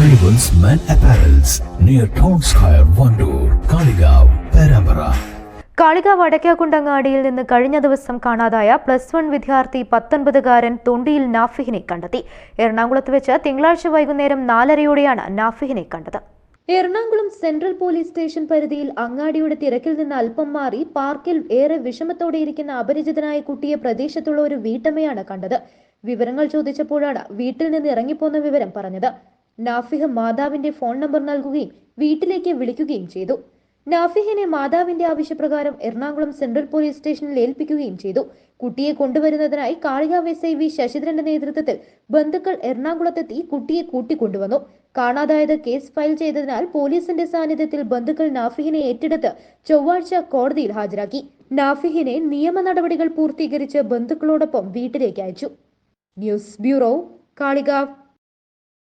Arrivals Men apparels near Town Square, Wandoor Kalikavu Perambara. Kalikavu അടയ്ക്കാക്കുണ്ടങ്ങാടിയിൽ നിന്ന് കഴിഞ്ഞ ദിവസം കാണാതായ പ്ലസ് വൺ വിദ്യാർത്ഥി പത്തൊൻപതുകാരൻ തൊണ്ടിയിൽ നാഫിഹിനെ കണ്ടെത്തി. എറണാകുളത്ത് വെച്ച് തിങ്കളാഴ്ച വൈകുന്നേരം നാലരയോടെയാണ് നാഫിഹിനെ കണ്ടത്. എറണാകുളം സെൻട്രൽ പോലീസ് സ്റ്റേഷൻ പരിധിയിൽ അങ്ങാടിയുടെ തിരക്കിൽ നിന്ന് അല്പം മാറി പാർക്കിൽ ഏറെ വിഷമത്തോടെ ഇരിക്കുന്ന അപരിചിതനായ കുട്ടിയെ പ്രദേശത്തുള്ള ഒരു വീട്ടമ്മയാണ് കണ്ടത്. വിവരങ്ങൾ ചോദിച്ചപ്പോഴാണ് വീട്ടിൽ നിന്ന് ഇറങ്ങിപ്പോന്ന വിവരം പറഞ്ഞത്. നാഫിഹ് മാതാവിന്റെ ഫോൺ നമ്പർ നൽകുകയും വീട്ടിലേക്ക് വിളിക്കുകയും ചെയ്തു. നാഫിഹിനെ മാതാവിന്റെ ആവശ്യപ്രകാരം എറണാകുളം സെൻട്രൽ പോലീസ് സ്റ്റേഷനിൽ ഏൽപ്പിക്കുകയും ചെയ്തു. കുട്ടിയെ കൊണ്ടുവരുന്നതിനായി കാളികാവ് എസ് ഐ വി ശശിധരന്റെ നേതൃത്വത്തിൽ ബന്ധുക്കൾ എറണാകുളത്തെത്തി കുട്ടിയെ കൂട്ടിക്കൊണ്ടുവന്നു. കാണാതായത് കേസ് ഫയൽ ചെയ്തതിനാൽ പോലീസിന്റെ സാന്നിധ്യത്തിൽ ബന്ധുക്കൾ നാഫിഹിനെ ഏറ്റെടുത്ത് ചൊവ്വാഴ്ച കോടതിയിൽ ഹാജരാക്കി. നാഫിഹിനെ നിയമ നടപടികൾ പൂർത്തീകരിച്ച് ബന്ധുക്കളോടൊപ്പം വീട്ടിലേക്ക് അയച്ചു. News bureau Kalikavu.